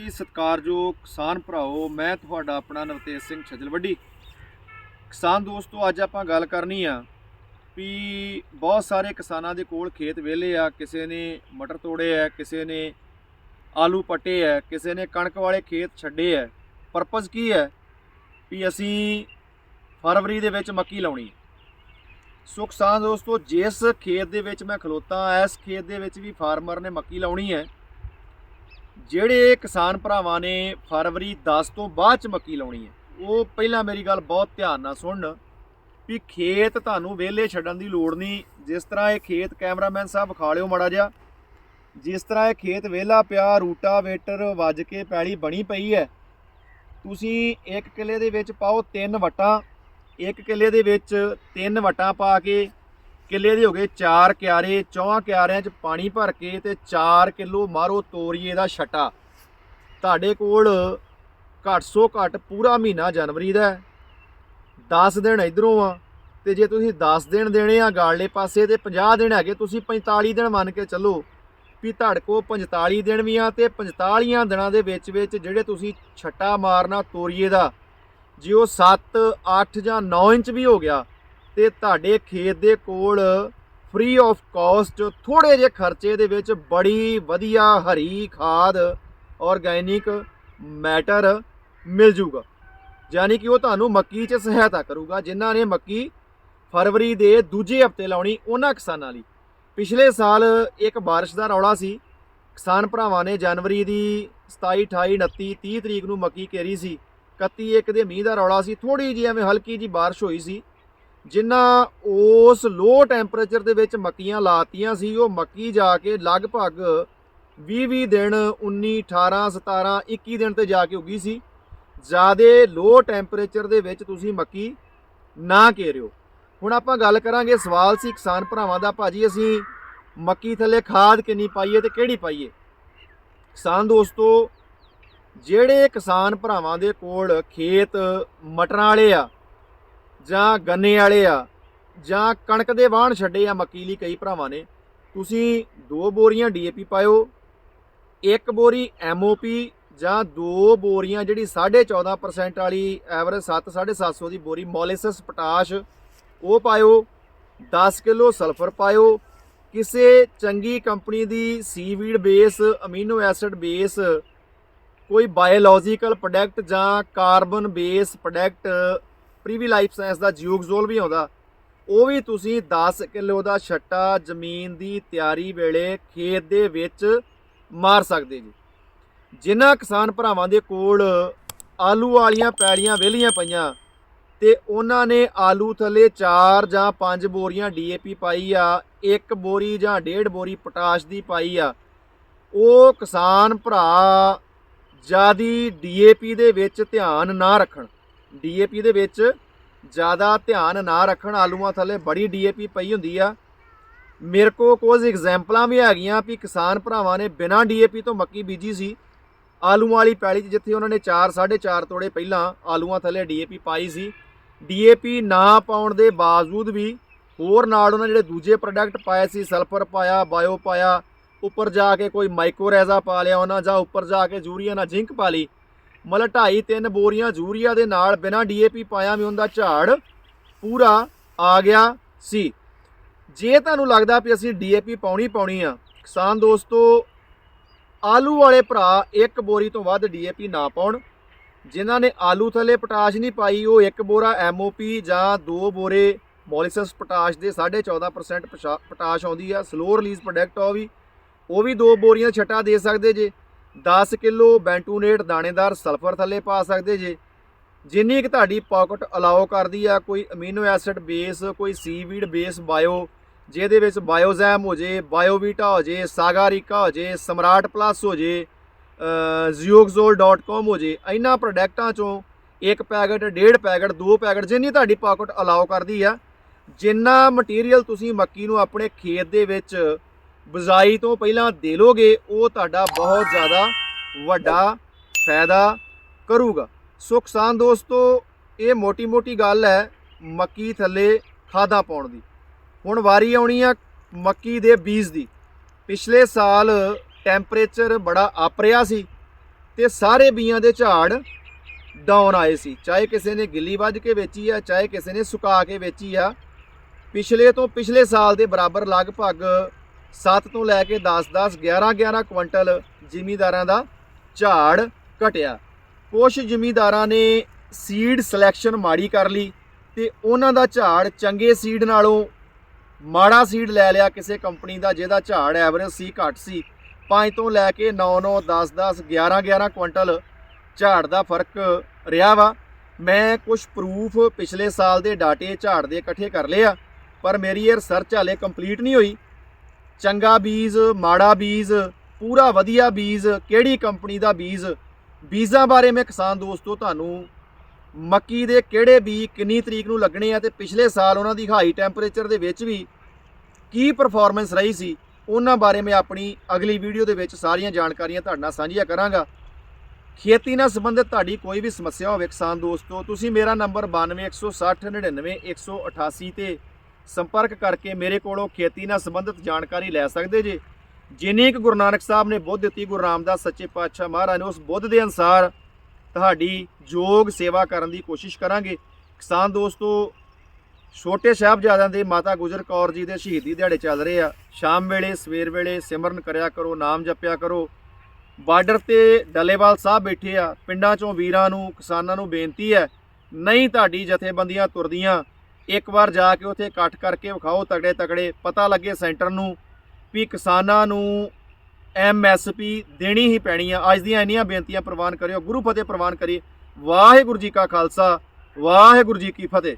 ਬਹੁਤ ਹੀ ਸਤਿਕਾਰਯੋਗ ਕਿਸਾਨ ਭਰਾਓ, ਮੈਂ ਤੁਹਾਡਾ ਆਪਣਾ ਨਵਤੇਜ ਸਿੰਘ ਛਜਲਵੱਡੀ। ਕਿਸਾਨ ਦੋਸਤੋ, ਅੱਜ ਆਪਾਂ ਗੱਲ ਕਰਨੀ ਆ ਵੀ ਬਹੁਤ ਸਾਰੇ ਕਿਸਾਨਾਂ ਦੇ ਕੋਲ ਖੇਤ ਵਿਹਲੇ ਆ, ਕਿਸੇ ਨੇ ਮਟਰ ਤੋੜੇ ਆ, ਕਿਸੇ ਨੇ ਆਲੂ ਪੱਟੇ ਆ, ਕਿਸੇ ਨੇ ਕਣਕ ਵਾਲੇ ਖੇਤ ਛੱਡੇ ਆ। ਪਰਪਸ ਕੀ ਹੈ ਵੀ ਅਸੀਂ ਫਰਵਰੀ ਦੇ ਵਿੱਚ ਮੱਕੀ ਲਾਉਣੀ ਹੈ ਸੋ ਕਿਸਾਨ ਦੋਸਤੋ, ਜਿਸ ਖੇਤ ਦੇ ਵਿੱਚ ਮੈਂ ਖਲੋਤਾ, ਇਸ ਖੇਤ ਦੇ ਵਿੱਚ ਵੀ ਫਾਰਮਰ ਨੇ ਮੱਕੀ ਲਾਉਣੀ ਹੈ ਜਿਹੜੇ ਕਿਸਾਨ ਭਰਾਵਾਂ ਨੇ ਫਰਵਰੀ 10 ਤੋਂ ਬਾਅਦ ਚ ਮੱਕੀ ਲਾਉਣੀ ਹੈ, ਉਹ ਪਹਿਲਾਂ ਮੇਰੀ ਗੱਲ ਬਹੁਤ ਧਿਆਨ ਨਾਲ ਸੁਣਨ ਵੀ ਖੇਤ ਤੁਹਾਨੂੰ ਵਿਹਲੇ ਛੱਡਣ ਦੀ ਲੋੜ ਨਹੀਂ। ਜਿਸ ਤਰ੍ਹਾਂ ਇਹ ਖੇਤ ਕੈਮਰਾਮੈਨ ਸਾਹਿਬ ਵਿਖਾ ਲਿਓ ਮੜਾ ਜਿਹਾ। ਜਿਸ ਤਰ੍ਹਾਂ ਇਹ ਖੇਤ ਵਿਹਲਾ ਪਿਆ ਰੂਟਾਵੇਟਰ ਵੱਜ ਕੇ ਪੈਲੀ ਬਣੀ ਪਈ ਹੈ। ਤੁਸੀਂ ਇੱਕ ਕਿੱਲੇ ਦੇ ਵਿੱਚ ਪਾਓ ਤਿੰਨ ਵਟਾਂ, ਇੱਕ ਕਿੱਲੇ ਦੇ ਵਿੱਚ ਤਿੰਨ ਵਟਾਂ ਪਾ ਕੇ ਕਿੱਲੇ ਦੇ ਹੋ ਗਏ 4 ਕਿਆਰੇ, ਚੌਹਾਂ ਕਿਆਰਿਆਂ 'ਚ ਪਾਣੀ ਭਰ ਕੇ ਤੇ 4 ਕਿਲੋ ਮਾਰੋ ਤੋਰੀਏ ਦਾ ਛਟਾ। ਤੁਹਾਡੇ ਕੋਲ ਘੱਟ ਸੋ ਘੱਟ ਪੂਰਾ ਮਹੀਨਾ ਜਨਵਰੀ ਦਾ ਹੈ। 10 ਦਿਨ ਇਧਰੋਂ ਆ ਤੇ ਜੇ ਤੁਸੀਂ 10 ਦਿਨ ਦੇਣੇ ਆ ਗਾਲਲੇ ਪਾਸੇ ਤੇ 50 ਦਿਨ ਹੈਗੇ, ਤੁਸੀਂ 45 ਦਿਨ ਮੰਨ ਕੇ ਚੱਲੋ ਵੀ ਤੁਹਾਡੇ ਕੋਲ 45 ਦਿਨ ਵੀ ਆ ਤੇ 45 ਦਿਨਾਂ ਦੇ ਵਿੱਚ ਵਿੱਚ ਜਿਹੜੇ ਤੁਸੀਂ ਛੱਟਾ ਮਾਰਨਾ ਤੋਰੀਏ ਦਾ, ਜੇ ਉਹ 7 8 ਜਾਂ 9 ਇੰਚ ਵੀ ਹੋ ਗਿਆ ਤੇ ਤੁਹਾਡੇ ਖੇਤ ਦੇ ਕੋਲ ਫ੍ਰੀ ਆਫ ਕਾਸਟ ਥੋੜੇ ਜਿਹੇ ਖਰਚੇ ਦੇ ਵਿੱਚ ਬੜੀ ਵਧੀਆ ਹਰੀ ਖਾਦ ਆਰਗੈਨਿਕ ਮੈਟਰ ਮਿਲ ਜੂਗਾ। ਯਾਨੀ ਕਿ ਉਹ ਤੁਹਾਨੂੰ ਮੱਕੀ 'ਚ ਸਹਾਇਤਾ ਕਰੂਗਾ, ਜਿਨ੍ਹਾਂ ਨੇ ਮੱਕੀ ਫਰਵਰੀ ਦੇ ਦੂਜੇ ਹਫ਼ਤੇ ਲਾਉਣੀ ਉਹਨਾਂ ਕਿਸਾਨਾਂ ਲਈ। ਪਿਛਲੇ ਸਾਲ ਇੱਕ ਬਾਰਿਸ਼ ਦਾ ਰੌਲਾ ਸੀ। ਕਿਸਾਨ ਭਰਾਵਾਂ ਨੇ ਜਨਵਰੀ ਦੀ 27 28 29 30 ਤਰੀਕ ਨੂੰ ਮੱਕੀ ਕੇਰੀ ਸੀ। 31 ਇੱਕ ਦੇ ਮੀਂਹ ਦਾ ਰੌਲਾ ਸੀ। ਥੋੜੀ ਜਿਹੀ ਐਵੇਂ ਹਲਕੀ ਜੀ ਬਾਰਿਸ਼ ਹੋਈ ਸੀ। ਜਿਨ੍ਹਾਂ ਉਸ ਲੋ ਟੈਂਪਰੇਚਰ ਦੇ ਵਿੱਚ ਮੱਕੀਆਂ ਲਾਤੀਆਂ ਸੀ, ਉਹ ਮੱਕੀ ਜਾ ਕੇ ਲਗਭਗ 20-20 ਦਿਨ 19 18 17 21 ਦਿਨ ਤੇ ਜਾ ਕੇ ਉੱਗੀ ਸੀ। ਜਿਆਦੇ ਲੋ ਟੈਂਪਰੇਚਰ ਦੇ ਵਿੱਚ ਤੁਸੀਂ ਮੱਕੀ ਨਾ ਕੇਰਿਓ। ਹੁਣ ਆਪਾਂ ਗੱਲ ਕਰਾਂਗੇ ਸਵਾਲ ਸੀ ਕਿਸਾਨ ਭਰਾਵਾਂ ਦਾ, ਭਾਜੀ ਅਸੀਂ ਮੱਕੀ ਥੱਲੇ ਖਾਦ ਕਿੰਨੀ ਪਾਈਏ ਤੇ ਕਿਹੜੀ ਪਾਈਏ? ਕਿਸਾਨ ਦੋਸਤੋ, ਜਿਹੜੇ ਕਿਸਾਨ ਭਰਾਵਾਂ ਦੇ ਕੋਲ ਖੇਤ, ਮਟਰਾਂ ਵਾਲੇ ਆ ਜਾਂ ਗੰਨੇ ਵਾਲੇ ਆ, ਜਾਂ ਕਣਕ ਦੇ ਵਾਹਣ ਛੱਡੇ ਆ ਮੱਕੀ ਲਈ ਕਈ ਭਰਾਵਾਂ ਨੇ, ਤੁਸੀਂ ਦੋ ਬੋਰੀਆਂ ਡੀਏਪੀ ਪਾਇਓ, ਇੱਕ ਬੋਰੀ ਐਮਓਪੀ ਜਾਂ ਦੋ ਬੋਰੀਆਂ ਜਿਹੜੀ 14.5% ਵਾਲੀ ਐਵਰੇਜ 7 750 ਦੀ ਬੋਰੀ ਮੋਲਿਸਸ ਪੋਟਾਸ਼, ਉਹ ਪਾਇਓ 10 ਕਿਲੋ ਸਲਫਰ ਪਾਇਓ, ਕਿਸੇ ਚੰਗੀ ਕੰਪਨੀ ਦੀ seaweed base, amino acid base, ਕੋਈ ਬਾਇਓਲੋਜੀਕਲ ਪ੍ਰੋਡਕਟ ਜਾਂ carbon base product Privi Life Science ਦਾ ਜਿਓਗਜ਼ੋਲ ਵੀ ਆਉਂਦਾ। ਉਹ ਵੀ ਤੁਸੀਂ 10 ਕਿਲੋ ਦਾ ਛੱਟਾ ਜ਼ਮੀਨ ਦੀ ਤਿਆਰੀ ਵੇਲੇ ਖੇਤ ਦੇ ਵਿੱਚ ਮਾਰ ਸਕਦੇ ਜੀ। ਜਿਨ੍ਹਾਂ ਕਿਸਾਨ ਭਰਾਵਾਂ ਦੇ ਕੋਲ ਆਲੂ ਵਾਲੀਆਂ ਪੈੜੀਆਂ ਵਿਹਲੀਆਂ ਪਈਆਂ ਤੇ ਉਹਨਾਂ ਨੇ ਆਲੂ ਥੱਲੇ 4 ਜਾਂ 5 ਬੋਰੀਆਂ ਡੀਏਪੀ ਪਾਈ ਆ, ਇੱਕ ਬੋਰੀ ਜਾਂ ਡੇਢ ਬੋਰੀ ਪੋਟਾਸ਼ ਦੀ ਪਾਈ ਆ, ਉਹ ਕਿਸਾਨ ਭਰਾ ਜਿਆਦੀ ਡੀਏਪੀ ਦੇ ਵਿੱਚ ਧਿਆਨ ਨਾ ਰੱਖਣ। ਡੀਏਪੀ ਦੇ ਵਿੱਚ ਜ਼ਿਆਦਾ ਧਿਆਨ ਨਾ ਰੱਖਣ, ਆਲੂਆਂ ਥੱਲੇ ਬੜੀ ਡੀਏਪੀ ਪਈ ਹੁੰਦੀ ਆ। ਮੇਰੇ ਕੋ ਕੁਝ ਐਗਜ਼ਾਮਪਲਾਂ ਵੀ ਹੈਗੀਆਂ ਵੀ ਕਿਸਾਨ ਭਰਾਵਾਂ ਨੇ ਬਿਨਾਂ ਡੀਏਪੀ ਤੋਂ ਮੱਕੀ ਬੀਜੀ ਸੀ। ਆਲੂਆਂ ਵਾਲੀ ਪੈਲੀ 'ਚ ਜਿੱਥੇ ਉਹਨਾਂ ਨੇ 4 4.5 ਤੋੜੇ ਪਹਿਲਾਂ ਆਲੂਆਂ ਥੱਲੇ ਡੀਏਪੀ ਪਾਈ ਸੀ। ਡੀਏਪੀ ਨਾ ਪਾਉਣ ਦੇ ਬਾਵਜੂਦ ਵੀ ਹੋਰ ਨਾਲ ਉਹਨਾਂ ਜਿਹੜੇ ਦੂਜੇ ਪ੍ਰੋਡਕਟ ਪਾਏ ਸੀ, ਸਲਫਰ ਪਾਇਆ, ਬਾਇਓ ਪਾਇਆ, ਉੱਪਰ ਜਾ ਕੇ ਕੋਈ ਮਾਈਕੋਰੈਜ਼ਾ ਪਾ ਲਿਆ ਉਹਨਾਂ, ਜਾਂ ਉੱਪਰ ਜਾ ਕੇ ਯੂਰੀਆ ਨਾਲ ਜ਼ਿੰਕ ਪਾ ਲਈ ਮਤਲਬ ਢਾਈ ਤਿੰਨ ਬੋਰੀਆਂ ਯੂਰੀਆ ਦੇ ਨਾਲ ਬਿਨਾਂ ਡੀਏਪੀ ਪਾਇਆ ਵੀ ਉਹਦਾ ਝਾੜ, ਪੂਰਾ ਆ ਗਿਆ ਸੀ। ਜੇ ਤੁਹਾਨੂੰ ਲੱਗਦਾ ਵੀ ਅਸੀਂ ਡੀਏਪੀ ਪਾਉਣੀ ਪਾਉਣੀ ਆ, ਕਿਸਾਨ ਦੋਸਤੋ, ਆਲੂ ਵਾਲੇ ਭਰਾ ਇੱਕ ਬੋਰੀ ਤੋਂ ਵੱਧ ਡੀਏਪੀ ਨਾ ਪਾਉਣ। ਜਿਨ੍ਹਾਂ ਨੇ ਆਲੂ ਥੱਲੇ ਪੋਟਾਸ਼ ਨਹੀਂ ਪਾਈ, ਉਹ ਇੱਕ ਬੋਰਾ ਐਮਓਪੀ ਜਾਂ ਦੋ ਬੋਰੇ ਮੋਲਿਸਸ ਪੋਟਾਸ਼ ਦੇ 14.5% ਪਸ਼ਾ- ਪੋਟਾਸ਼ ਆਉਂਦੀ ਆ। ਸਲੋ ਰਿਲੀਜ਼ ਪ੍ਰੋਡਕਟ ਆ ਵੀ। ਉਹ ਵੀ ਦੋ ਬੋਰੀਆਂ ਛਟਾ ਦੇ ਸਕਦੇ ਜੇ। 10 ਕਿਲੋ ਬੈਂਟੂਨੇਟ ਦਾਣੇਦਾਰ ਸਲਫਰ ਥੱਲੇ ਪਾ ਸਕਦੇ ਜੇ। ਜਿੰਨੀ ਕਿ ਤੁਹਾਡੀ ਪਾਕਟ ਅਲਾਓ ਕਰਦੀ ਆ, ਕੋਈ ਅਮੀਨੋ ਐਸਿਡ ਬੇਸ ਕੋਈ ਸੀਵੀਡ ਬੇਸ ਬਾਇਓ ਜਿਹਦੇ ਵਿੱਚ ਬਾਇਓਜ਼ੈਮ ਹੋ ਜੇ ਬਾਇਓਵੀਟਾ ਹੋ ਜੇ ਸਾਗਾਰਿਕਾ ਹੋ ਜੇ, ਸਮਰਾਟ ਪਲੱਸ ਹੋ ਜੇ zioxol.com ਹੋ ਜੇ, ਇਹਨਾਂ ਪ੍ਰੋਡਕਟਾਂ ਚੋਂ ਇੱਕ ਪੈਕਟ, ਡੇਢ ਪੈਕਟ, ਦੋ ਪੈਕਟ ਜਿੰਨੀ ਤੁਹਾਡੀ ਪਾਕਟ ਅਲਾਓ ਕਰਦੀ ਆ, ਜਿੰਨਾ ਮਟੀਰੀਅਲ ਤੁਸੀਂ ਮੱਕੀ ਨੂੰ ਆਪਣੇ ਖੇਤ ਦੇ ਵਿੱਚ ਬਜ਼ਾਈ ਤੋਂ ਪਹਿਲਾਂ ਦੇ ਲੋਗੇ, ਉਹ ਤੁਹਾਡਾ ਬਹੁਤ ਜ਼ਿਆਦਾ ਵੱਡਾ ਫਾਇਦਾ ਕਰੂਗਾ। ਸੋ ਕਿਸਾਨ ਦੋਸਤੋ, ਇਹ ਮੋਟੀ-ਮੋਟੀ ਗੱਲ ਹੈ ਮੱਕੀ ਥੱਲੇ ਖਾਦਾ ਪਾਉਣ ਦੀ। ਹੁਣ ਵਾਰੀ ਆਉਣੀ ਆ ਮੱਕੀ ਦੇ ਬੀਜ ਦੀ। ਪਿਛਲੇ ਸਾਲ ਟੈਂਪਰੇਚਰ ਬੜਾ ਅਪ ਰਿਹਾ ਸੀ ਤੇ ਸਾਰੇ ਬੀਆਂ ਦੇ ਝਾੜ ਡਾਊਨ ਆਏ ਸੀ। ਚਾਹੇ ਕਿਸੇ ਨੇ ਗਿੱਲੀ ਵੱਜ ਕੇ ਵੇਚੀ ਆ, ਚਾਹੇ ਕਿਸੇ ਨੇ ਸੁਕਾ ਕੇ ਵੇਚੀ ਆ। ਪਿਛਲੇ ਤੋਂ ਪਿਛਲੇ ਸਾਲ ਦੇ ਬਰਾਬਰ ਲਗਭਗ 7 ਤੋਂ ਲੈ ਕੇ 10 10 11 11 ਕੁਇੰਟਲ ਜ਼ਿਮੀਦਾਰਾਂ ਦਾ ਝਾੜ ਘਟਿਆ। ਕੁਝ ਜ਼ਿਮੀਦਾਰਾਂ ਨੇ ਸੀਡ ਸਿਲੈਕਸ਼ਨ ਮਾੜੀ ਕਰ ਲਈ ਤੇ ਉਹਨਾਂ ਦਾ ਝਾੜ ਚੰਗੇ ਸੀਡ ਨਾਲੋਂ ਮਾੜਾ ਸੀਡ ਲੈ ਲਿਆ ਕਿਸੇ ਕੰਪਨੀ ਦਾ, ਜਿਹਦਾ ਝਾੜ ਐਵਰੇਜ ਸੀ, ਘੱਟ ਸੀ। 5 ਤੋਂ ਲੈ ਕੇ 9 9 10 10 11 11 ਕੁਇੰਟਲ ਝਾੜ ਦਾ ਫ਼ਰਕ ਰਿਹਾ ਵਾ। ਮੈਂ ਕੁਝ ਪ੍ਰੂਫ ਪਿਛਲੇ ਸਾਲ ਦੇ ਡਾਟੇ ਝਾੜ ਦੇ ਇਕੱਠੇ ਕਰ ਲਏ ਆ, ਪਰ ਮੇਰੀ ਇਹ ਰਿਸਰਚ ਹਾਲੇ ਕੰਪਲੀਟ ਨਹੀਂ ਹੋਈ। ਚੰਗਾ ਬੀਜ, ਮਾੜਾ ਬੀਜ, ਪੂਰਾ ਵਧੀਆ ਬੀਜ, ਕਿਹੜੀ ਕੰਪਨੀ ਦਾ ਬੀਜ? ਬੀਜਾਂ ਬਾਰੇ ਮੈਂ ਕਿਸਾਨ ਦੋਸਤੋ ਤੁਹਾਨੂੰ ਮੱਕੀ ਦੇ ਕਿਹੜੇ ਬੀਜ ਕਿੰਨੀ ਤਰੀਕ ਨੂੰ ਲੱਗਣੇ ਆ ਤੇ ਪਿਛਲੇ ਸਾਲ ਉਹਨਾਂ ਦੀ ਹਾਈ ਟੈਂਪਰੇਚਰ ਦੇ ਵਿੱਚ ਵੀ ਕੀ ਪਰਫਾਰਮੈਂਸ ਰਹੀ ਸੀ, ਉਹਨਾਂ ਬਾਰੇ ਮੈਂ ਆਪਣੀ ਅਗਲੀ ਵੀਡੀਓ ਦੇ ਵਿੱਚ ਸਾਰੀਆਂ ਜਾਣਕਾਰੀਆਂ ਤੁਹਾਡੇ ਨਾਲ ਸਾਂਝੀਆਂ ਕਰਾਂਗਾ। ਖੇਤੀ ਨਾਲ ਸੰਬੰਧਿਤ ਤੁਹਾਡੀ ਕੋਈ ਵੀ ਸਮੱਸਿਆ ਹੋਵੇ ਕਿਸਾਨ ਦੋਸਤੋ, ਤੁਸੀਂ ਮੇਰਾ ਨੰਬਰ 9216 99 188 ਤੇ ਸੰਪਰਕ ਕਰਕੇ ਮੇਰੇ ਕੋਲੋਂ ਖੇਤੀ ਨਾਲ ਸੰਬੰਧਿਤ ਜਾਣਕਾਰੀ ਲੈ ਸਕਦੇ ਜੇ? ਜਿੰਨੀ ਕੁ ਗੁਰੂ ਨਾਨਕ ਸਾਹਿਬ ਨੇ ਬੁੱਧ ਦਿੱਤੀ, ਗੁਰੂ ਰਾਮਦਾਸ ਸੱਚੇ ਪਾਤਸ਼ਾਹ ਮਹਾਰਾਜ ਨੇ ਉਸ ਬੁੱਧ ਦੇ ਅਨਸਾਰ ਤੁਹਾਡੀ ਯੋਗ ਸੇਵਾ ਕਰਨ ਦੀ ਕੋਸ਼ਿਸ਼ ਕਰਾਂਗੇ। ਕਿਸਾਨ ਦੋਸਤੋ, ਛੋਟੇ ਸਾਹਿਬਜ਼ਾਦਿਆਂ ਦੇ ਮਾਤਾ ਗੁਜਰ ਕੌਰ ਜੀ ਦੇ ਸ਼ਹੀਦੀ ਦਿਹਾੜੇ ਚੱਲ ਰਹੇ ਆ। ਸ਼ਾਮ ਵੇਲੇ, ਸਵੇਰ ਵੇਲੇ ਸਿਮਰਨ ਕਰਿਆ ਕਰੋ, ਨਾਮ ਜਪਿਆ ਕਰੋ। ਬਾਰਡਰ ਤੇ ਡੱਲੇਵਾਲ ਸਾਹਿਬ ਬੈਠੇ ਆ। ਪਿੰਡਾਂ ਚੋਂ ਵੀਰਾਂ ਨੂੰ, ਕਿਸਾਨਾਂ ਨੂੰ ਬੇਨਤੀ ਹੈ, ਨਹੀਂ ਤੁਹਾਡੀ ਜਥੇਬੰਦੀਆਂ ਤੁਰਦੀਆਂ। ਇੱਕ ਵਾਰ ਜਾ ਕੇ ਉੱਥੇ ਇਕੱਠ ਕਰਕੇ ਵਿਖਾਓ ਤਗੜੇ ਤਗੜੇ। ਪਤਾ ਲੱਗੇ ਸੈਂਟਰ ਨੂੰ ਵੀ ਕਿਸਾਨਾਂ ਨੂੰ ਐਮਐਸਪੀ ਦੇਣੀ ਹੀ ਪੈਣੀ ਆ। ਅੱਜ ਦੀਆਂ ਇੰਨੀਆਂ ਬੇਨਤੀਆਂ ਪ੍ਰਵਾਨ ਕਰਿਓ, ਗੁਰੂ ਫਤਿਹ ਪ੍ਰਵਾਨ ਕਰੀਏ। ਵਾਹਿਗੁਰੂ ਜੀ ਕਾ ਖਾਲਸਾ, ਵਾਹਿਗੁਰੂ ਜੀ ਕੀ ਫਤਿਹ।